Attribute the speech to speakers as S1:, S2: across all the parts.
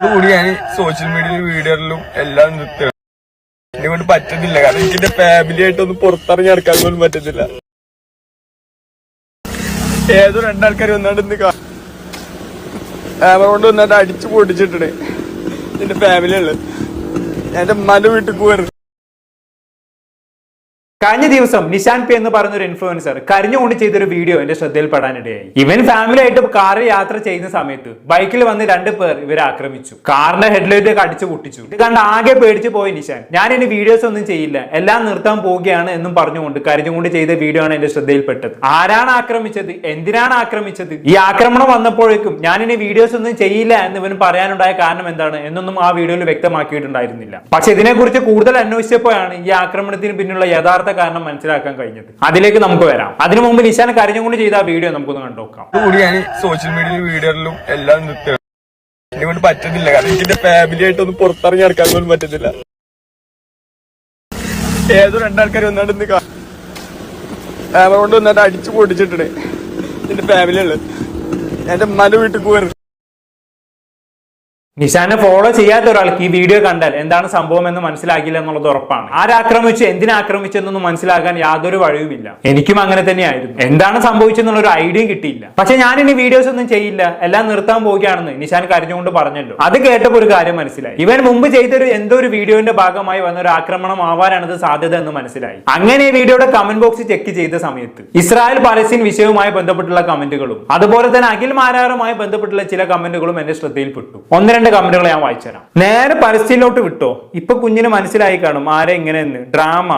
S1: കൂടി ഞാൻ സോഷ്യൽ മീഡിയയിലും വീഡിയോയിലും എല്ലാം നിർത്തുകയാണ് എന്നെ കൊണ്ട് പറ്റുന്നില്ല. കാരണം എനിക്ക് എന്റെ ഫാമിലി ആയിട്ടൊന്നും പുറത്തിറങ്ങി നടക്കാൻ പോലും പറ്റുന്നില്ല. ഏതോ രണ്ടാൾക്കാർ വന്നാണ്ട് ഇന്ന് ക്യാമറ കൊണ്ട് വന്നാണ്ട് അടിച്ചു പൊട്ടിച്ചിട്ടേ എന്റെ ഫാമിലി ഉള്ളത്. എന്റെ ഉമ്മാന്റെ വീട്ടിൽ പോവായിരുന്നു
S2: കഴിഞ്ഞ ദിവസം നിശാൻ പി എന്ന് പറയുന്ന ഒരു ഇൻഫ്ലുവൻസർ കരഞ്ഞുകൊണ്ട് ചെയ്തൊരു വീഡിയോ എന്റെ ശ്രദ്ധയിൽപ്പെടാനിടയായി. ഇവൻ ഫാമിലി ആയിട്ട് കാറിൽ യാത്ര ചെയ്യുന്ന സമയത്ത് ബൈക്കിൽ വന്ന് രണ്ട് പേർ ഇവരെ ആക്രമിച്ചു. കാറിന്റെ ഹെഡ്ലൈറ്റ് ഒക്കെ അടിച്ചു പൊട്ടിച്ചു. ഇത് കണ്ട് ആകെ പേടിച്ചു പോയി നിശാൻ. ഞാൻ ഇനി വീഡിയോസ് ഒന്നും ചെയ്യില്ല. എല്ലാം നിർത്താൻ പോവുകയാണ് എന്നും പറഞ്ഞുകൊണ്ട് കരഞ്ഞുകൊണ്ട് ചെയ്ത വീഡിയോ ആണ് എന്റെ ശ്രദ്ധയിൽപ്പെട്ടത്. ആരാണ് ആക്രമിച്ചത്? എന്തിനാണ് ആക്രമിച്ചത്? ഈ ആക്രമണം വന്നപ്പോഴേക്കും ഞാൻ ഇനി വീഡിയോസ് ഒന്നും ചെയ്യില്ല എന്ന് ഇവൻ പറയാനുണ്ടായ കാരണം എന്താണ് എന്നൊന്നും ആ വീഡിയോയിൽ വ്യക്തമാക്കിയിട്ടുണ്ടായിരുന്നില്ല. പക്ഷെ ഇതിനെക്കുറിച്ച് കൂടുതൽ അന്വേഷിച്ചപ്പോഴാണ് ഈ ആക്രമണത്തിന് പിന്നിലുള്ള യഥാർത്ഥ കാരണം മനസ്സിലാക്കാൻ കഴിഞ്ഞത് അതിലേക്ക് നമുക്ക് വരാം. അതിനു മുമ്പ് നിശാൻ കരഞ്ഞുകൊണ്ട് ചെയ്ത ആ വീഡിയോ നമുക്കൊന്ന് കണ്ടുനോക്കാം
S1: കൂടി ഞാൻ സോഷ്യൽ മീഡിയയിലും വീഡിയോയിലും എല്ലാം നിർത്തുകയാണ് എന്നെ കൊണ്ട് പറ്റുന്നില്ല. കാരണം എനിക്ക് ഫാമിലി ആയിട്ടൊന്നും പുറത്തിറങ്ങി നടക്കാൻ പോലും പറ്റുന്നില്ല. ഏതോ രണ്ടാൾക്കാർ വന്നാണ്ട് ഇന്ന് ക്യാമറ കൊണ്ട് വന്നിട്ട് അടിച്ചു പൊട്ടിച്ചിട്ടേ എന്റെ ഫാമിലി ഉള്ളത് എന്റെ ഉമ്മാന്റെ വീട്ടിൽ പോവായിരുന്നു
S2: നിശാനെ ഫോളോ ചെയ്യാത്ത ഒരാൾക്ക് ഈ വീഡിയോ കണ്ടാൽ എന്താണ് സംഭവം എന്ന് മനസ്സിലാകില്ല എന്നുള്ളത് ഉറപ്പാണ്. ആരാക്രമിച്ചു എന്തിനെ ആക്രമിച്ചെന്നൊന്നും മനസ്സിലാക്കാൻ യാതൊരു വഴിയുമില്ല. എനിക്കും അങ്ങനെ തന്നെയായിരുന്നു. എന്താണ് സംഭവിച്ചെന്നുള്ള ഒരു ഐഡിയ കിട്ടിയില്ല. പക്ഷെ ഞാൻ ഇനി വീഡിയോസ് ഒന്നും ചെയ്യില്ല. എല്ലാം നിർത്താൻ പോവുകയാണെന്ന് നിശാൻ കരഞ്ഞുകൊണ്ട് പറഞ്ഞല്ലോ. അത് കേട്ടപ്പോൾ ഒരു കാര്യം മനസ്സിലായി. ഇവൻ മുമ്പ് ചെയ്തൊരു എന്തോ ഒരു വീഡിയോന്റെ ഭാഗമായി വന്ന ഒരു ആക്രമണം ആവാനാണ് ഇത് സാധ്യത എന്ന് മനസ്സിലായി. അങ്ങനെ വീഡിയോയുടെ കമന്റ് ബോക്സ് ചെക്ക് ചെയ്ത സമയത്ത് ഇസ്രായേൽ പലസ്തീൻ വിഷയവുമായി ബന്ധപ്പെട്ടുള്ള കമന്റുകളും അതുപോലെ തന്നെ അഖിൽ മാരാറുമായി ബന്ധപ്പെട്ടുള്ള ചില കമന്റുകളും എന്റെ ശ്രദ്ധയിൽപ്പെട്ടു. ഒന്ന് രണ്ട് കമന്റുകൾ ഞാൻ വായിച്ചു തരാം നേരെ പരസ്യയിലോട്ട് വിട്ടോ? ഇപ്പൊ കുഞ്ഞിന് മനസ്സിലായി കാണും ആരെ എങ്ങനെയെന്ന് ഡ്രാമ.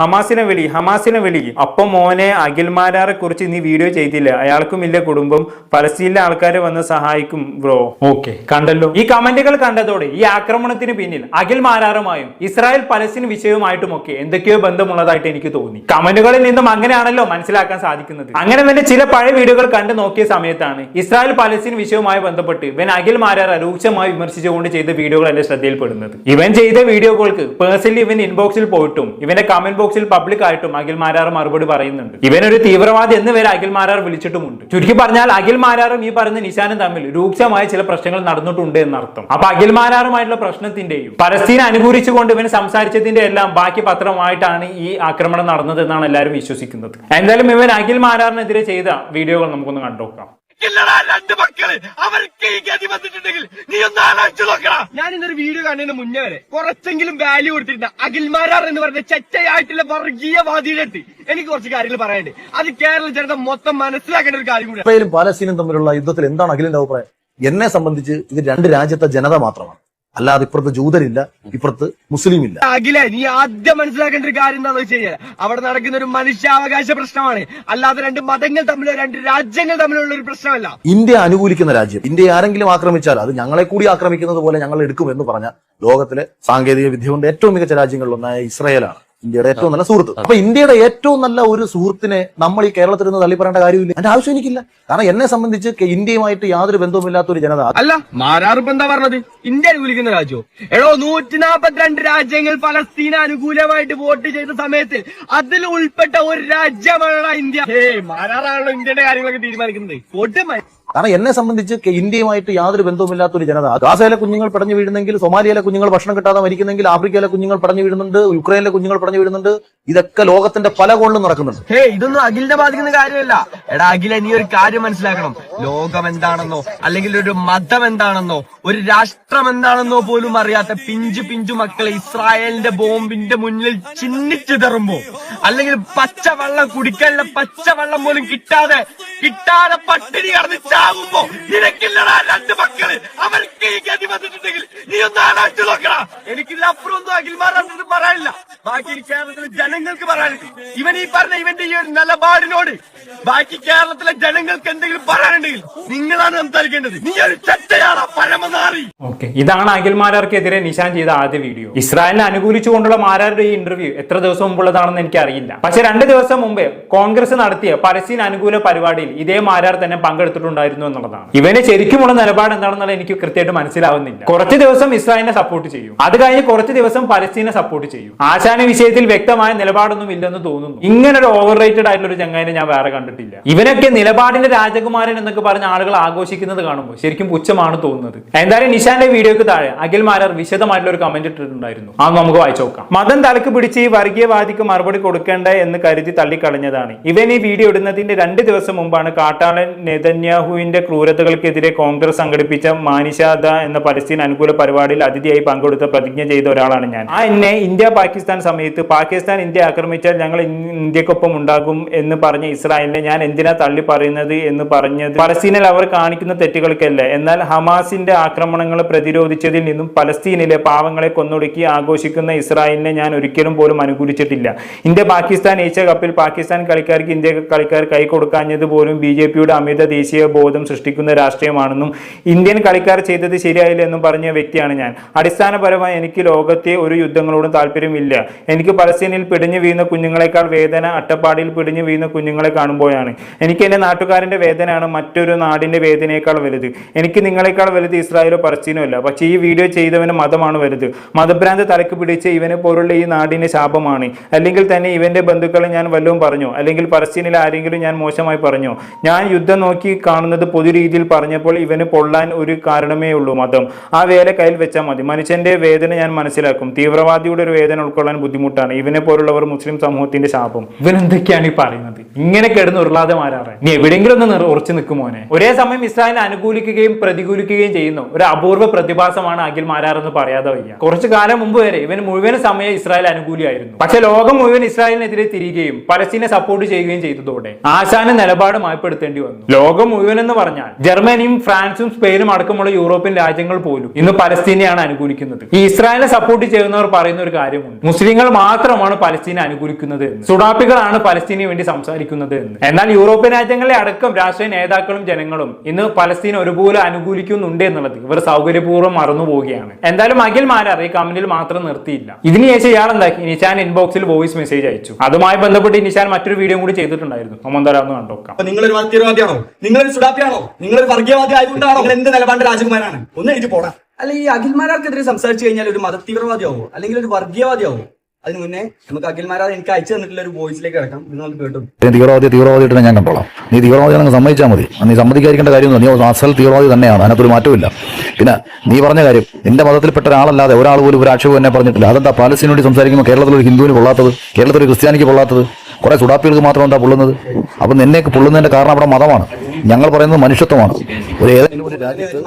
S2: ഹമാസിനെ വിളി ഹമാസിനെ വിളി അപ്പം മോനെ അഖിൽമാരാറെ കുറിച്ച് നീ വീഡിയോ ചെയ്തില്ല. അയാൾക്കും ഇല്ല കുടുംബം. പലസ്തീനിലെ ആൾക്കാർ വന്ന് സഹായിക്കും ബ്രോ ഓക്കെ കണ്ടല്ലോ. ഈ കമന്റുകൾ കണ്ടതോടെ ഈ ആക്രമണത്തിന് പിന്നിൽ അഖിൽ മാരാറുമായും ഇസ്രായേൽ പലസ്തീൻ വിഷയവുമായിട്ടും ഒക്കെ എന്തൊക്കെയോ ബന്ധമുള്ളതായിട്ട് എനിക്ക് തോന്നി. കമന്റുകളിൽ നിന്നും അങ്ങനെയാണല്ലോ മനസ്സിലാക്കാൻ സാധിക്കുന്നത്. അങ്ങനെ തന്നെ ചില പഴയ വീഡിയോകൾ കണ്ടു നോക്കിയ സമയത്താണ് ഇസ്രായേൽ പലസ്തീൻ വിഷയവുമായി ബന്ധപ്പെട്ട് ഇവൻ അഖിൽ മാരാർ രൂക്ഷമായി വിമർശിച്ചുകൊണ്ട് ചെയ്ത വീഡിയോകൾ എന്റെ ശ്രദ്ധയിൽപ്പെടുന്നത്. ഇവൻ ചെയ്ത വീഡിയോകൾക്ക് പേഴ്സണലി ഇവൻ ഇൻബോക്സിൽ പോയിട്ടും ഇവന്റെ കമന്റ് ബോക്സിൽ പബ്ലിക് ആയിട്ടും അഖിൽ മാരാർ മറുപടി പറയുന്നുണ്ട്. ഇവനൊരു തീവ്രവാദി എന്ന് വരെ അഖിൽ മാരാർ വിളിച്ചിട്ടുമുണ്ട്. ചുരുക്കി പറഞ്ഞാൽ അഖിൽ മാരാറും ഈ പറയുന്ന നിശാനും തമ്മിൽ രൂക്ഷമായ ചില പ്രശ്നങ്ങൾ നടന്നിട്ടുണ്ട് എന്നർത്ഥം. അപ്പൊ അഖിൽ മാരാറുമായിട്ടുള്ള പ്രശ്നത്തിന്റെയും പലസ്തീനെ അനുകൂലിച്ചുകൊണ്ട് ഇവൻ സംസാരിച്ചതിന്റെ എല്ലാം ബാക്കി പത്രമായിട്ടാണ് ഈ ആക്രമണം നടന്നത് എന്നാണ് എല്ലാവരും വിശ്വസിക്കുന്നത്. എന്തായാലും ഇവൻ അഖിൽ മാരാറിനെതിരെ ചെയ്ത വീഡിയോകൾ നമുക്കൊന്ന് കണ്ടുനോക്കാം
S1: ഇല്ലടാ രണ്ട് മക്കൾ അവർക്ക് ഈ ഗതി വന്നിട്ടുണ്ടെങ്കിൽ നീ ഒന്ന് ആലോചിച്ചു നോക്കണം
S3: ഞാൻ ഇന്നൊരു കാണുന്നതിന് മുന്നേ വരെ കുറച്ചെങ്കിലും വാല്യൂ കൊടുത്തിരുന്ന അഖിൽമാരാർ എന്ന് പറഞ്ഞ ചെറ്റയായിട്ടുള്ള വർഗീയവാദിയുടെ അടുത്ത് എനിക്ക് കുറച്ച് കാര്യങ്ങൾ പറയാനുണ്ട്. അത് കേരള ജനത മൊത്തം മനസ്സിലാക്കേണ്ട ഒരു കാര്യം കൂടി
S4: ഇസ്രായേലും പാലസ്തീനും തമ്മിലുള്ള യുദ്ധത്തിൽ എന്താണ് അഖിലിന്റെ അഭിപ്രായം? എന്നെ സംബന്ധിച്ച് ഇത് രണ്ട് രാജ്യത്തെ ജനത മാത്രമാണ്. അല്ലാതെ ഇപ്പുറത്ത് ജൂതരില്ല ഇപ്പുറത്ത് മുസ്ലിം ഇല്ല
S3: അഖിലെ നീ ആദ്യം മനസ്സിലാക്കേണ്ട ഒരു കാര്യം എന്താണെന്ന് വെച്ച് കഴിഞ്ഞാൽ അവിടെ നടക്കുന്ന ഒരു മനുഷ്യാവകാശ പ്രശ്നമാണ്. അല്ലാതെ രണ്ട് മതങ്ങൾ തമ്മിലോ രണ്ട് രാജ്യങ്ങൾ തമ്മിലുള്ള ഒരു പ്രശ്നമല്ല.
S4: ഇന്ത്യ അനുകൂലിക്കുന്ന രാജ്യം. ഇന്ത്യ ആരെങ്കിലും ആക്രമിച്ചാൽ അത് ഞങ്ങളെ കൂടി ആക്രമിക്കുന്നത് പോലെ ഞങ്ങൾ എടുക്കും എന്ന് പറഞ്ഞ ലോകത്തിലെ സാങ്കേതിക വിദ്യ കൊണ്ട് ഏറ്റവും മികച്ച രാജ്യങ്ങളിൽ രാജ്യങ്ങളിലൊന്നായ ഇസ്രായേലാണ്. ഇന്ത്യയുടെ ഏറ്റവും നല്ല സുഹൃത്ത്. അപ്പൊ ഇന്ത്യയുടെ ഏറ്റവും നല്ല ഒരു സുഹൃത്തിനെ നമ്മൾ ഈ കേരളത്തിൽ നിന്ന് തള്ളി പറയേണ്ട കാര്യമില്ല. അതിന്റെ ആവശ്യം എനിക്കില്ല. കാരണം എന്നെ സംബന്ധിച്ച് ഇന്ത്യയുമായിട്ട് യാതൊരു ബന്ധവുമില്ലാത്ത ഒരു ജനത.
S3: അല്ല മാരാറിപ്പ് എന്താ പറഞ്ഞത്? ഇന്ത്യ അനുകൂലിക്കുന്ന രാജ്യമോ? എടോ നൂറ്റി നാപ്പത്തിരണ്ട് രാജ്യങ്ങൾ ഫലസ്തീന അനുകൂലമായിട്ട് വോട്ട് ചെയ്ത സമയത്ത് അതിൽ ഉൾപ്പെട്ട ഒരു രാജ്യമാണ് ഇന്ത്യ. ഏ മാരാറാണല്ലോ ഇന്ത്യയുടെ കാര്യങ്ങളൊക്കെ തീരുമാനിക്കുന്നത്. വോട്ട്
S4: കാരണം എന്നെ സംബന്ധിച്ച് ഇന്ത്യയുമായിട്ട് യാതൊരു ബന്ധവുമില്ലാത്ത ഒരു ജനത. ഗാസയിലെ കുഞ്ഞുങ്ങൾ പടഞ്ഞു വീഴുന്നെങ്കിൽ സൊമാലിയയിലെ കുഞ്ഞുങ്ങൾ ഭക്ഷണം കിട്ടാതെ മരിക്കുന്നെങ്കിൽ ആഫ്രിക്കയിലെ കുഞ്ഞുങ്ങൾ പടഞ്ഞു വീഴുന്നുണ്ട് യുക്രൈനിലെ കുഞ്ഞുങ്ങൾ പടഞ്ഞു വീഴുന്നുണ്ട്. ഇതൊക്കെ ലോകത്തിന്റെ പല കോണിലും നടക്കുന്നുണ്ട്.
S3: ഹേ ഇതൊന്നും അഖിലിനെ ബാധിക്കുന്ന കാര്യമല്ല. എടാ അഖില നീ ഒരു കാര്യം മനസ്സിലാക്കണം. ലോകം എന്താണെന്നോ അല്ലെങ്കിൽ ഒരു മതം എന്താണെന്നോ ഒരു രാഷ്ട്രം എന്താണെന്നോ പോലും അറിയാത്ത പിഞ്ചു പിഞ്ചു മക്കളെ ഇസ്രായേലിന്റെ ബോംബിന്റെ മുന്നിൽ ചിന്നിച്ചിതറുമ്പോ അല്ലെങ്കിൽ പച്ചവെള്ളം കുടിക്കാനുള്ള പച്ചവെള്ളം പോലും കിട്ടാതെ കിട്ടാതെ പട്ടിണി കടന്ന് ചാവുമ്പോ നിനക്കില്ലടാ രണ്ട് മക്കൾ. അവർക്ക് ഈ ഗതി വന്നിട്ടുണ്ടെങ്കിൽ നീ ഒന്ന് ആലോചിച്ചു നോക്കണം എനിക്കില്ല അപ്പുറം ഒന്നും അഖിൽമാരാണെന്ന് പറയാനില്ല. ബാക്കി കേരളത്തിലെ ജനങ്ങൾക്ക് പറയാനുണ്ട് ഇവൻ ഈ പറഞ്ഞ ഇവന്റെ ഈ ഒരു നിലപാടിനോട് ബാക്കി കേരളത്തിലെ ജനങ്ങൾക്ക് എന്തെങ്കിലും പറയാനുണ്ടെങ്കിൽ നിങ്ങളാണ് സംസാരിക്കേണ്ടത്. നീ ഒരു ചട്ടയാണോ പരമനാറി.
S2: ഓക്കെ. ഇതാണ് അഖിൽ നിശാൻ ചെയ്ത ആദ്യ വീഡിയോ. ഇസ്രായേലിനെ അനുകൂലിച്ചുകൊണ്ടുള്ള മാരാരുടെ ഈ ഇന്റർവ്യൂ എത്ര ദിവസം മുമ്പുള്ളതാണെന്ന് എനിക്ക് അറിയില്ല പക്ഷെ രണ്ട് ദിവസം മുമ്പേ കോൺഗ്രസ് നടത്തിയ പലസ്തീൻ അനുകൂല പരിപാടിയിൽ ഇതേ മാരാർ തന്നെ പങ്കെടുത്തിട്ടുണ്ടായിരുന്നു എന്നുള്ളതാണ്. ഇവന് ശരിക്കുമുള്ള നിലപാട് എന്താണെന്നുള്ള എനിക്ക് കൃത്യമായിട്ട് മനസ്സിലാവുന്നില്ല. കുറച്ച് ദിവസം ഇസ്രായേലിനെ സപ്പോർട്ട് ചെയ്യും. അത് കഴിഞ്ഞ് കുറച്ച് ദിവസം പലസ്തീനെ സപ്പോർട്ട് ചെയ്യും. ആശാന വിഷയത്തിൽ വ്യക്തമായ നിലപാടൊന്നും ഇല്ലെന്ന് തോന്നുന്നു. ഇങ്ങനെ ഒരു ഓവർ റേറ്റഡ് ആയിട്ടുള്ള ഒരു ചങ്ങായിനെ ഞാൻ വേറെ കണ്ടിട്ടില്ല. ഇവനൊക്കെ നിലപാടിന്റെ രാജകുമാരൻ എന്നൊക്കെ പറഞ്ഞ ആളുകൾ ആഘോഷിക്കുന്നത് കാണുമ്പോൾ ശരിക്കും പുച്ഛമാണ് തോന്നുന്നത്. എന്തായാലും നിഷാന്റെ വീഡിയോക്ക് താഴെ അഖിൽ മാരാർ വിശദമായിട്ടുള്ള ഒരു കമന്റ് ഇട്ടിട്ടുണ്ടായിരുന്നു. അത് നമുക്ക് വായിച്ചു നോക്കാം. മതം തലക്ക് പിടിച്ച് ഈ വർഗീയവാദിക്ക് മറുപടി കൊടുക്കേണ്ട എന്ന് കരുതി തള്ളിക്കളഞ്ഞതാണ്. ഇവൻ ഈ വീഡിയോ ഇടുന്നതിന്റെ രണ്ട് ദിവസം മുമ്പാണ് കാട്ടാളൻ നെതന്യാഹുവിന്റെ ക്രൂരതകൾക്കെതിരെ കോൺഗ്രസ് സംഘടിപ്പിച്ച മാനിഷാദ എന്ന പലസ്തീൻ അനുകൂല പരിപാടിയിൽ അതിഥിയായി പങ്കെടുത്ത പ്രതിജ്ഞ ചെയ്ത ഒരാളാണ് ഞാൻ. ആ എന്നെ ഇന്ത്യ പാകിസ്ഥാൻ സമയത്ത് പാകിസ്ഥാൻ ഇന്ത്യ ആക്രമിച്ചാൽ ഞങ്ങൾ ഇന്ത്യക്കൊപ്പം ഉണ്ടാകും എന്ന് പറഞ്ഞ ഇസ്രായേലിനെ ഞാൻ എന്തിനാ തള്ളി പറയുന്നത് എന്ന് പറഞ്ഞത് പലസ്തീനിൽ അവർ കാണിക്കുന്ന തെറ്റുകൾക്കല്ല. എന്നാൽ ഹമാസിന്റെ ആക്രമണങ്ങളെ പ്രതിരോധിച്ചതിൽ നിന്നും പലസ്തീനിലെ പാവങ്ങളെ കൊന്നൊടുക്കി ആഘോഷിക്കുന്ന ഇസ്രായേലിനെ ഞാൻ ഒരിക്കലും പോലും അനുകൂലിച്ചിട്ടില്ല. ഇന്ത്യ പാകിസ്ഥാൻ ഏഷ്യ കപ്പിൽ പാകിസ്ഥാൻ കളിക്കാർക്ക് ഇന്ത്യ കളിക്കാർ കൈ കൊടുക്കാഞ്ഞത് പോലും ബി ജെ പിയുടെ അമിത ദേശീയ ബോധം സൃഷ്ടിക്കുന്ന രാഷ്ട്രീയമാണെന്നും ഇന്ത്യൻ കളിക്കാർ ചെയ്തത് ശരിയായില്ല എന്നും പറഞ്ഞ വ്യക്തിയാണ് ഞാൻ. അടിസ്ഥാനപരമായി എനിക്ക് ലോകത്തെ ഒരു യുദ്ധങ്ങളോടും താല്പര്യമില്ല. എനിക്ക് പലസ്തീനിൽ പിടിഞ്ഞു വീഴുന്ന കുഞ്ഞുങ്ങളെക്കാൾ വേദന അട്ടപ്പാടിയിൽ പിടിഞ്ഞു വീഴുന്ന കുഞ്ഞുങ്ങളെ കാണുമ്പോഴാണ്. എനിക്ക് എന്റെ നാട്ടുകാരന്റെ വേദനയാണ് മറ്റൊരു നാടിന്റെ വേദനയേക്കാൾ വലുത്. എനിക്ക് നിങ്ങളെക്കാൾ വലുത് ഇസ്രായേലോ പലസ്തീനോ അല്ല. പക്ഷേ ഈ വീഡിയോ ചെയ്തവന് മതമാണ് വലുത്. മതഭ്രാന്ത് തലക്ക് പിടിച്ച് ഇവനെ പോലുള്ള ഈ നാടിന്റെ ശാപമാണ്. അല്ലെങ്കിൽ തന്നെ ഇവന്റെ ബന്ധുക്കളെ ഞാൻ വല്ലതും പറഞ്ഞു? അല്ലെങ്കിൽ പലസ്തീനിൽ ആരെങ്കിലും ഞാൻ മോശമായി പറഞ്ഞോ? ഞാൻ യുദ്ധം നോക്കി കാണുന്നത് പൊതു രീതിയിൽ പറഞ്ഞപ്പോൾ ഇവന് പൊള്ളാൻ ഒരു കാരണമേ ഉള്ളൂ മതം. ആ വേല കയ്യിൽ വെച്ചാൽ മതി. മനുഷ്യന്റെ വേദന ഞാൻ മനസ്സിലാക്കും. തീവ്രവാദിയുടെ ഒരു വേദന ഉൾക്കൊള്ളാൻ ബുദ്ധിമുട്ടാണ്. ഇവനെ പോലുള്ളവർ മുസ്ലിം സമൂഹത്തിന്റെ ശാപം. ഇവൻ എന്തൊക്കെയാണ് ഈ പറയുന്നത്? ഇങ്ങനെ കിടന്ന് ഉരുളാതെ മാറാറ്. നീ എവിടെയെങ്കിലും ഒന്ന് ഉറച്ചു നിൽക്കുമോനെ ഒരേ സമയം ഇസ്രായേലിനെ അനുകൂലിക്കുകയും പ്രതികൂലിക്കുകയും ചെയ്യുന്നു. ഒരു അപൂർവ പ്രതിഭാസമാണ് അഖിൽ മാരാറെന്ന് പറയാതെ വയ്യ. കുറച്ചു കാലം മുമ്പ് വരെ ഇവൻ മുഴുവൻ സമയം ഇസ്രായേൽ അനുകൂലിയായിരുന്നു. പക്ഷെ ലോകം മുഴുവൻ ഇസ്രായേലിനെതിരെ തിരികുകയും പലസ്തീനെ സപ്പോർട്ട് ചെയ്യുകയും ചെയ്തതോടെ ആശാന നിലപാട് മായ്പെടുത്തേണ്ടി വന്നു. ലോകം മുഴുവൻ എന്ന് പറഞ്ഞാൽ ജർമ്മനിയും ഫ്രാൻസും സ്പെയിനും അടക്കമുള്ള യൂറോപ്യൻ രാജ്യങ്ങൾ പോലും ഇന്ന് പലസ്തീനെയാണ് അനുകൂലിക്കുന്നത്. ഈ ഇസ്രായേലിനെ സപ്പോർട്ട് ചെയ്യുന്നവർ പറയുന്ന ഒരു കാര്യമുണ്ട്. മുസ്ലിങ്ങൾ മാത്രമാണ് പലസ്തീനെ അനുകൂലിക്കുന്നത് എന്ന്. സുഡാപ്പികളാണ് പലസ്തീനു വേണ്ടി സംസാരിക്കുന്നത് എന്ന്. എന്നാൽ യൂറോപ്യൻ രാജ്യങ്ങളെ അടക്കം രാഷ്ട്രീയ നേതാക്കളും ജനങ്ങളും ഇന്ന് പലസ്തീൻ ഒരുപോലെ അനുകൂലിക്കുന്നുണ്ട് എന്നുള്ളത് ഇവർ സൗകര്യപൂർവം മറന്നു പോവുകയാണ്. എന്തായാലും അഖിൽ മാരാർ ഈ കമന്റിൽ മാത്രം നിർത്തിയില്ല. ഇതിന് ശേഷം ഇയാൾ എന്താക്കി? നിശാൻ ഇൻബോക്സിൽ വോയിസ് മെസ്സേജ് അയച്ചു. അതുമായി ബന്ധപ്പെട്ട് നിശാൻ മറ്റൊരു വീഡിയോ കൂടി ചെയ്തിട്ടുണ്ടായിരുന്നു. ഒന്ന് കണ്ടോക്കാം.
S1: നിങ്ങളൊരു തീവ്രവാദിയാണോ നിങ്ങളൊരു സുഡാപ്പിയാണോ? നിങ്ങളൊരു വർഗീയവാദി ആയതുകൊണ്ടാണോ? എന്ത് നിലപാട് രാജകുമാരാണ് ഒന്ന് എഴുതി പോടാ. അല്ല ഈ അഖിൽമാരാർക്കെതിരെ സംസാരിച്ചു കഴിഞ്ഞാൽ ഒരു മത തീവ്രവാദിയാവോ അല്ലെങ്കിൽ ഒരു വർഗീയവാദിയാവോ? അതിന് മുന്നേ നമുക്ക് അഖിൽമാരാർ എനിക്ക് അയച്ചു തന്നിട്ടുള്ള ഒരു വോയിസിലേക്ക് കിടക്കാം. നിങ്ങൾ കേട്ടു.
S5: നീ തീവ്രവാദി തീവ്രവാദിയായിട്ട് ഞാൻ കണ്ടോളാം. നീ തീവ്രവാദിയാണെങ്കിൽ സമ്മതിച്ചാൽ മതി. നീ സമ്മതിക്കാതിരിക്കേണ്ട കാര്യം നീ അസൽ തീവ്രവാദി തന്നെയാണ്. അതിനകത്തൊരു മാറ്റമില്ല പിന്നെ നീ പറഞ്ഞ കാര്യം നിന്റെ മതത്തിൽപ്പെട്ട ഒരാളല്ലാതെ ഒരാൾ പോലും ഒരു ആക്ഷേപം എന്നെ പറഞ്ഞിട്ടില്ല. അതെന്താ പാലസ്തീനോട് സംസാരിക്കുമ്പോൾ കേരളത്തിൽ ഒരു ഹിന്ദുവിന് കൊള്ളാത്തത് കേരളത്തിൽ ഒരു ക്രിസ്ത്യാനിക്ക് കൊള്ളാത്തത് കുറെ സുഡാപ്പികൾക്ക് മാത്രം എന്താ പൊള്ളുന്നത്? അപ്പം നിന്നെയൊക്കെ പൊള്ളുന്നതിന്റെ കാരണം അവിടെ മതമാണ്. ഞങ്ങൾ പറയുന്നത് മനുഷ്യത്വമാണ്. ഒരു ഏതെങ്കിലും ഒരു രാജ്യത്ത്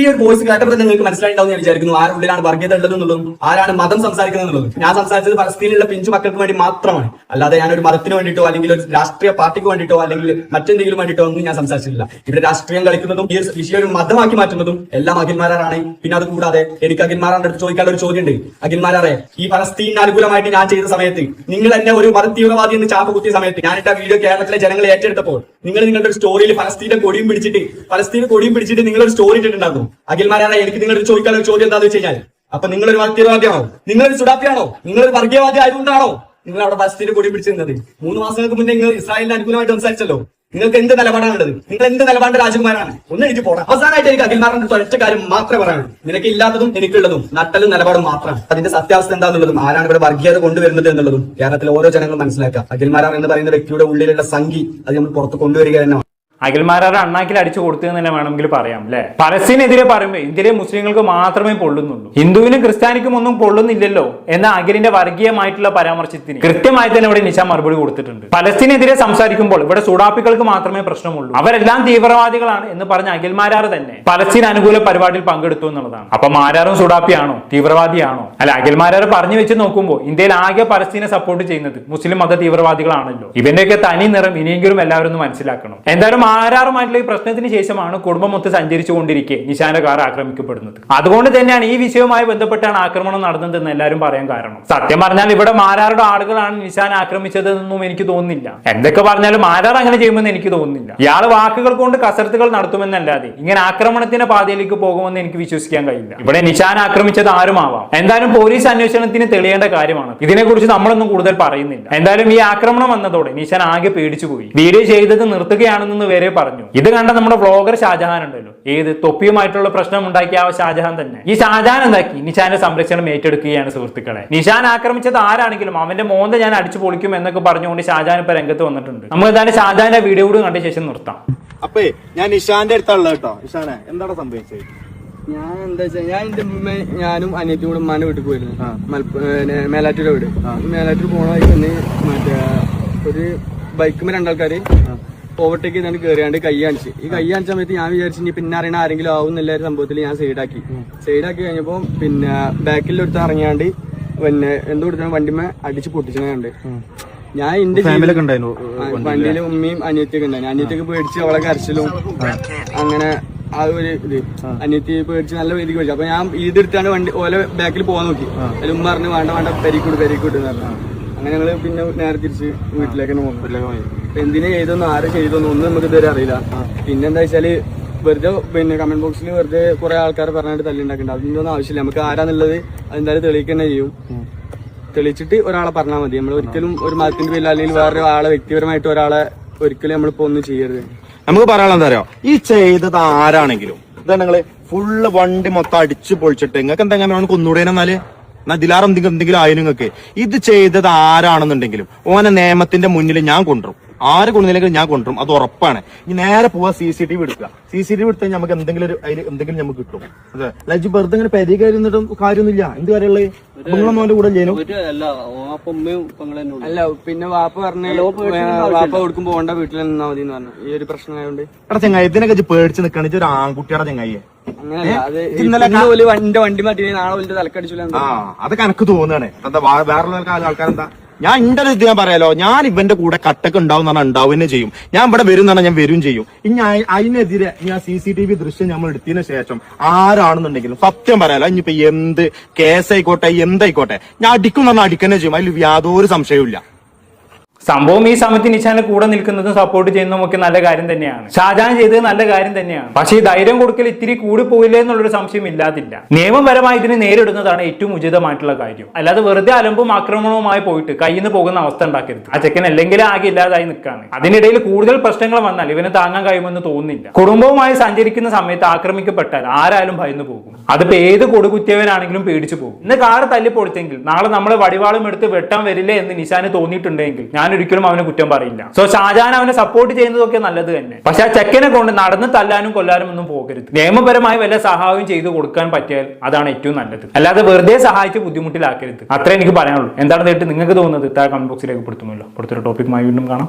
S1: ഈ ഒരു വോയിസ് കേട്ടപ്പോൾ നിങ്ങൾക്ക് മനസ്സിലായിട്ടുണ്ടാവും ഞാൻ വിചാരിക്കുന്നു. ആരുള്ളിലാണ് വർഗീയത ഉള്ളത് ആരാണ് മതം സംസാരിക്കുന്നത് എന്നുള്ളതും. ഞാൻ സംസാരിച്ചത് പലസ്തീനിലുള്ള പിഞ്ചു മക്കൾക്ക് വേണ്ടി മാത്രമാണ്. അല്ലാതെ ഞാൻ ഒരു മതത്തിന് വേണ്ടിയിട്ടോ അല്ലെങ്കിൽ ഒരു രാഷ്ട്രീയ പാർട്ടിക്ക് വേണ്ടിയിട്ടോ അല്ലെങ്കിൽ മറ്റെന്തെങ്കിലും വേണ്ടിയിട്ടോ ഒന്നും ഞാൻ സംസാരിച്ചിട്ടില്ല. ഇവിടെ രാഷ്ട്രീയം കളിക്കുന്നതും ഈ വിഷയം ഒരു മതമാക്കി മാറ്റുന്നതും എല്ലാം അഖിൽമാരാണ് പിന്നെ അത് കൂടാതെ എനിക്ക് അടുത്ത് ചോദിക്കാനുള്ള ഒരു ചോദ്യമുണ്ട്. അഖിൽമാരാറെ ഈ പലസ്തീൻ അനുകൂലമായിട്ട് ഞാൻ ചെയ്ത സമയത്ത് നിങ്ങൾ എന്നെ ഒരു മത തീവ്രവാദി എന്ന് ചാപ്പ് കുത്തിയ സമയത്ത് ഞാനിട്ട വീഡിയോ കേരളത്തിലെ ജനങ്ങൾ ഏറ്റെടുത്തപ്പോൾ നിങ്ങൾ നിങ്ങളുടെ ഒരു സ്റ്റോറിയിൽ ഫലസ്തീന്റെ കൊടിയും പിടിച്ചിട്ട് പലസ്തീൻ കൊടിയും പിടിച്ചിട്ട് നിങ്ങൾ ഒരു സ്റ്റോറി ഇട്ടിട്ടുണ്ടാകും അഖിൽമാരാണ് എനിക്ക് നിങ്ങളോട് ചോദിക്കാനുള്ള ചോദ്യം എന്താണെന്ന് വെച്ച് കഴിഞ്ഞാൽ അപ്പൊ നിങ്ങളൊരു വർഗീയവാദിയാണോ നിങ്ങളൊരു സുഡാപ്പിയാണോ? നിങ്ങളൊരു വർഗീയവാദി ആയതുകൊണ്ടാണോ നിങ്ങൾ അവിടെ പലസ്തീന്റെ കൊടി പിടിച്ചിരുന്നത് മൂന്ന് മാസങ്ങൾക്ക് മുന്നേ നിങ്ങൾ ഇസ്രായേലിന്റെ അനുകൂലമായിട്ട് സംസാരിച്ചല്ലോ. നിങ്ങൾക്ക് എന്ത് നിലപാടാണുള്ളത് നിങ്ങൾ എന്ത് നിലപാട് രാജകുമാരാണ്? ഒന്ന് എഴുതി പോടാം. അവസാനമായിട്ട് എനിക്ക് അഖിൽമാറിന്റെ ഒറ്റ കാര്യം മാത്രമേ പറയാനുള്ളൂ. നിനക്ക് ഇല്ലാത്തതും എനിക്കുള്ളതും നട്ടലും നിലപാടും മാത്രം അതിന്റെ സത്യാവസ്ഥ എന്താണെന്നുള്ളതും ആരാണ് ഇവിടെ വർഗീയത കൊണ്ടുവരുന്നത് എന്നുള്ളതും കേരളത്തിലെ ഓരോ ജനങ്ങളും മനസ്സിലാക്കുക. അഖിൽമാരാർ എന്ന് പറയുന്ന വ്യക്തിയുടെ ഉള്ളിലുള്ള സംഖ്യ അത് നമ്മൾ പുറത്ത് കൊണ്ടുവരിക തന്നെ
S2: അഖിൽമാരാറ് അണ്ണാക്കിൽ അടിച്ചു കൊടുത്തു തന്നെ വേണമെങ്കിൽ പറയാം അല്ലെ? പലസ്തീനെതിരെ പറയുമ്പോൾ ഇന്ത്യയിലെ മുസ്ലിങ്ങൾക്ക് മാത്രമേ പൊള്ളുന്നുള്ളൂ. ഹിന്ദുവിനും ക്രിസ്ത്യാനിക്കും ഒന്നും പൊള്ളുന്നില്ലല്ലോ എന്ന അഖിലിന്റെ വർഗീയമായിട്ടുള്ള പരാമർശത്തിന്. കൃത്യമായി തന്നെ ഇവിടെ നിശ മറുപടി കൊടുത്തിട്ടുണ്ട്. പലസ്തീനെതിരെ സംസാരിക്കുമ്പോൾ ഇവിടെ സുഡാപ്പികൾക്ക് മാത്രമേ പ്രശ്നമുള്ളൂ. അവരെല്ലാം തീവ്രവാദികളാണ് എന്ന് പറഞ്ഞ അഖിൽമാരാർ തന്നെ പലസ്തീൻ അനുകൂല പരിപാടിയിൽ പങ്കെടുത്തു എന്നുള്ളതാണ്. അപ്പൊ മാരാറും സുഡാപ്പിയാണോ? തീവ്രവാദിയാണോ? അല്ല അഖിൽമാരാർ പറഞ്ഞു വെച്ച് നോക്കുമ്പോൾ ഇന്ത്യയിൽ ആകെ പലസ്തീനെ സപ്പോർട്ട് ചെയ്യുന്നത് മുസ്ലിം മത തീവ്രവാദികളാണല്ലോ. ഇവന്റെയൊക്കെ തനി നിറം ഇനിയെങ്കിലും എല്ലാവരും മനസ്സിലാക്കണം. എന്തായാലും ആരാറുമായിട്ടുള്ള ഈ പ്രശ്നത്തിന് ശേഷമാണ് കുടുംബം മൊത്തം സഞ്ചരിച്ചു കൊണ്ടിരിക്കെ നിശാന്റെ കാർ ആക്രമിക്കപ്പെടുന്നത്. അതുകൊണ്ട് തന്നെയാണ് ഈ വിഷയവുമായി ബന്ധപ്പെട്ടാണ് ആക്രമണം നടന്നതെന്ന് എല്ലാവരും പറയാൻ കാരണം. സത്യം പറഞ്ഞാൽ ഇവിടെ മാരാറുടെ ആളുകളാണ് നിശാൻ ആക്രമിച്ചതെന്നൊന്നും എനിക്ക് തോന്നുന്നില്ല. എന്തൊക്കെ പറഞ്ഞാലും മാരാർ അങ്ങനെ ചെയ്യുമെന്ന് എനിക്ക് തോന്നുന്നില്ല. ഇയാൾ വാക്കുകൾ കൊണ്ട് കസരത്തുകൾ നടത്തുമെന്നല്ലാതെ ഇങ്ങനെ ആക്രമണത്തിന്റെ പാതയിലേക്ക് പോകുമെന്ന് എനിക്ക് വിശ്വസിക്കാൻ കഴിയില്ല. ഇവിടെ നിശാൻ ആക്രമിച്ചത് ആരുമാവാം? എന്തായാലും പോലീസ് അന്വേഷണത്തിന് തെളിയേണ്ട കാര്യമാണ്. ഇതിനെക്കുറിച്ച് നമ്മളൊന്നും കൂടുതൽ പറയുന്നില്ല. എന്തായാലും ഈ ആക്രമണം വന്നതോടെ നിശാൻ ആകെ പേടിച്ചു പോയി വീഡിയോ ചെയ്തത് നിർത്തുകയാണെന്ന് വരെ നേരെ പറഞ്ഞു. ഇത് കണ്ട നമ്മുടെ വ്ളോഗർ ഷാജഹാൻ ഉണ്ടല്ലോ. ഏത് തൊപ്പിയുമായിട്ടുള്ള പ്രശ്നം ഉണ്ടാക്കിയ ആ ഷാജഹാൻ തന്നെ. ഈ ഷാജഹാൻ എന്താക്കി? നിഷാന്റെ സംരക്ഷണം ഏറ്റെടുക്കുകയാണ് സുഹൃത്തുക്കളെ. നിഷാൻ ആക്രമിച്ചത് ആരാണെങ്കിലും അവന്റെ മോന്ത ഞാൻ അടിച്ചു പൊളിക്കും എന്നൊക്കെ പറഞ്ഞുകൊണ്ട് ഷാജഹാൻ ഇപ്പൊ രംഗത്ത് വന്നിട്ടുണ്ട്. നമ്മൾ എന്തായാലും ഷാജഹാന്റെ വീഡിയോ കൂടി കണ്ട ശേഷം നിർത്താം.
S6: അപ്പേ ഞാൻ നിഷാന്റെ അടുത്തുള്ള കേട്ടോ. നിഷാനെ എന്താണ് സംഭവിച്ചത്?
S1: ഞാൻ എന്താ വെച്ചാ ഞാൻ എന്റെ ഉമ്മ ഞാനും അനിയത്തും കൂടെ ഉമ്മാന്റെ വീട്ടിൽ പോയിരുന്നു. മേലാറ്റൂരെ വീട് മേലാറ്റൂർ പോണ വഴി തന്നെ മറ്റേ ഒരു ബൈക്കുമ്പോ രണ്ടാൾക്കാര് ഓവർടേക്ക് ചെയ്താണ് കയറിയാണ്ട് കൈ കാണിച്ച്. ഈ കൈ കാണിച്ച സമയത്ത് ഞാൻ വിചാരിച്ചു ഇനി പിന്നെ അറിയണ ആരെങ്കിലും ആവും എന്നുള്ള ഒരു സംഭവത്തിൽ ഞാൻ സൈഡാക്കി സൈഡാക്കി കഴിഞ്ഞപ്പോ പിന്നെ ബാക്കിൽ ഒരുത്ത ഇറങ്ങിയാണ്ട് പിന്നെ എന്തോ കൊടുത്ത? വണ്ടിമേ അടിച്ച് പൊട്ടിച്ചിട്ടുണ്ട് ഞാൻ എന്റെ
S6: ഫാമിലി ഒക്കെ ഉണ്ടായിരുന്നു
S1: വണ്ടിയിൽ? ഉമ്മയും അനിയത്തിയൊക്കെ ഉണ്ടായിരുന്നു. അനിയത്തിയൊക്കെ പേടിച്ച് അവളെ കരച്ചിലും അങ്ങനെ ആ ഒരു ഇത്. അനിയത്തി പേടിച്ച് നല്ല രീതിക്ക് പേടിച്ചു. അപ്പൊ ഞാൻ ഇതെടുത്താണ് വണ്ടി ഓലെ ബാക്കിൽ പോവാൻ നോക്കി. അതിൽ ഉമ്മ പറഞ്ഞു വേണ്ട വേണ്ട പെരിക്കൂട് പെരിക്കൂട് എന്ന് പറഞ്ഞു. അങ്ങനെ ഞങ്ങൾ പിന്നെ നേരെ തിരിച്ച് വീട്ടിലേക്ക് തന്നെ പോകും അപ്പൊ എന്തിനാ ചെയ്തൊന്നും ആരും ചെയ്തൊന്നും ഒന്നും നമുക്ക് ഇതുവരെ അറിയില്ല. പിന്നെ എന്താ വെച്ചാൽ വെറുതെ പിന്നെ കമന്റ് ബോക്സിൽ വെറുതെ കുറെ ആൾക്കാർ പറഞ്ഞിട്ട് തല്ലുണ്ടാക്കുന്നുണ്ട് അതിന്റെ ഒന്നും ആവശ്യമില്ല. നമുക്ക് ആരാന്നുള്ളത് അതെന്തായാലും തെളിയിക്കന്നെ ചെയ്യും. തെളിച്ചിട്ട് ഒരാളെ പറഞ്ഞാൽ മതി. നമ്മൾ ഒരിക്കലും ഒരു മതത്തിന്റെ പേരിൽ അല്ലെങ്കിൽ വേറെ ആളെ വ്യക്തിപരമായിട്ട് ഒരാളെ ഒരിക്കലും നമ്മളിപ്പോ ഒന്നും ചെയ്യരുത്.
S6: നമുക്ക് പറയാനുള്ള എന്താ അറിയോ? ഈ ചെയ്തത് ആരാണെങ്കിലും. ഇതാ നിങ്ങൾ ഫുള്ള് വണ്ടി മൊത്തം അടിച്ചു പൊളിച്ചിട്ട് നിങ്ങൾക്ക് എന്തെങ്കിലും കൊന്നുകൂടെന്നാൽ എന്നാ ഇതിലാറ് എന്തെങ്കിലും എന്തെങ്കിലും ആയി നിങ്ങൾക്ക്. ഇത് ചെയ്തത് ആരാണെന്നുണ്ടെങ്കിലും ഓനെ നിയമത്തിന്റെ മുന്നിൽ ഞാൻ കൊണ്ടുവരും. ആര് കൊണ്ടുവന്നില്ലെങ്കിൽ ഞാൻ കൊണ്ടുവരും. അത് ഉറപ്പാണ്. ഇനി നേരെ പോവാ സി സി ടി വി എടുക്കുക. സി സി ടി വി എടുത്താൽ നമുക്ക് എന്തെങ്കിലും ഒരു അതിൽ എന്തെങ്കിലും നമുക്ക് കിട്ടും. അതെ. ലജ്ജ് വെറുതെ ഇങ്ങനെ പെരി കയറിന്നിട്ടും കാര്യമൊന്നുമില്ല. എന്ത് കാര്യമുള്ളത് നിങ്ങളൊന്നും അവന്റെ കൂടെ ചെയ്യുന്നു
S1: അല്ല പിന്നെ വാപ്പ പറഞ്ഞല്ലോ വാപ്പ കൊടുക്കുമ്പോ പോണ്ട വീട്ടിൽ നിന്നാ മതി എന്ന് പറഞ്ഞു. ഈ ഒരു പ്രശ്നമായോണ്ട്
S6: എടാ ചെങ്ങായി ഇതിനൊക്കെ പേടിച്ച് നിക്കണ ഒരു ആൺകുട്ടിയുടെ ചെങ്ങായിയെ ഇന്നലെ
S1: വണ്ടി വണ്ടി മാറ്റി നാളെ വലിയ തലക്കടിച്ചില്ല
S6: ആ അതൊക്കെ എനക്ക് തോന്നുകയാണ്. എന്താ വേറെ ആൾക്കാരെന്താ? ഞാൻ ഇന്റെ ഇത് ഞാൻ പറയാലോ. ഞാൻ ഇവന്റെ കൂടെ കട്ടൊക്കെ ഉണ്ടാവും പറഞ്ഞാൽ ഉണ്ടാവും തന്നെ ചെയ്യും. ഞാൻ ഇവിടെ വരും പറഞ്ഞാൽ ഞാൻ വരും ചെയ്യും. ഇനി അതിനെതിരെ ഞാൻ സി സി ടി വി ദൃശ്യം നമ്മൾ എടുത്തതിന് ശേഷം ആരാണെന്നുണ്ടെങ്കിലും സത്യം പറയാലോ ഇനിയിപ്പോ എന്ത് കേസ് കേസായിക്കോട്ടെ എന്തായിക്കോട്ടെ ഞാൻ അടിക്കും പറഞ്ഞാൽ അടിക്കന്നെ ചെയ്യും. അതിൽ യാതൊരു സംശയവും
S2: സംഭവം ഈ സമയത്ത് നിശാന് കൂടെ നിൽക്കുന്നതും സപ്പോർട്ട് ചെയ്യുന്നതും ഒക്കെ നല്ല കാര്യം തന്നെയാണ്. ഷാജാൻ ചെയ്തത് നല്ല കാര്യം തന്നെയാണ്. പക്ഷേ ധൈര്യം കൊടുക്കൽ ഇത്തിരി കൂടി പോയില്ലേ എന്നുള്ളൊരു സംശയം ഇല്ലാതില്ല. നിയമപരമായി ഇതിനെ നേരിടുന്നതാണ് ഏറ്റവും ഉചിതമായിട്ടുള്ള കാര്യം. അല്ലാതെ വെറുതെ അലമ്പും ആക്രമണവുമായി പോയിട്ട് കയ്യിൽ നിന്ന് പോകുന്ന അവസ്ഥ ഉണ്ടാക്കരുത്. ആ ചെക്കൻ അല്ലെങ്കിൽ ആകെ ഇല്ലാതായി നിൽക്കാണ്. അതിനിടയിൽ കൂടുതൽ പ്രശ്നങ്ങൾ വന്നാൽ ഇവന് താങ്ങാൻ കഴിയുമെന്ന് തോന്നുന്നില്ല. കുടുംബവുമായി സഞ്ചരിക്കുന്ന സമയത്ത് ആക്രമിക്കപ്പെട്ടാൽ ആരായാലും ഭയന്നു പോകും. അതിപ്പോ ഏത് കൊടുകുത്തിയവനാണെങ്കിലും പേടിച്ചു പോകും. ഇന്ന് കാറ് തല്ലിപ്പൊളിച്ചെങ്കിൽ നാളെ നമ്മളെ വടിവാളും എടുത്ത് വെട്ടാൻ വരില്ലേ എന്ന് നിശാന് തോന്നിയിട്ടുണ്ടെങ്കിൽ ഞാൻ ഒരിക്കലും അവനെ കുറ്റം പറയില്ല. സോ ഷാജാൻ അവനെ സപ്പോർട്ട് ചെയ്യുന്നതൊക്കെ നല്ലത് തന്നെ. പക്ഷെ ആ ചെക്കനെ കൊണ്ട് നടന്ന് തല്ലാനും കൊല്ലാനും ഒന്നും പോകരുത്. നിയമപരമായി വല്ല സഹായവും ചെയ്തു കൊടുക്കാൻ പറ്റിയാൽ അതാണ് ഏറ്റവും നല്ലത്. അല്ലാതെ വെറുതെ സഹായിച്ച് ബുദ്ധിമുട്ടിലാക്കരുത്. അത്രേ എനിക്ക് പറയാനുള്ളൂ. എന്താണ് കേട്ട് നിങ്ങൾക്ക് തോന്നുന്നത്? താഴെ കമന്റ് ബോക്സിലേക്ക് പൊടുത്തുമല്ലോ അടുത്തൊരു ടോപ്പിക്കുമായി വീണ്ടും കാണാം.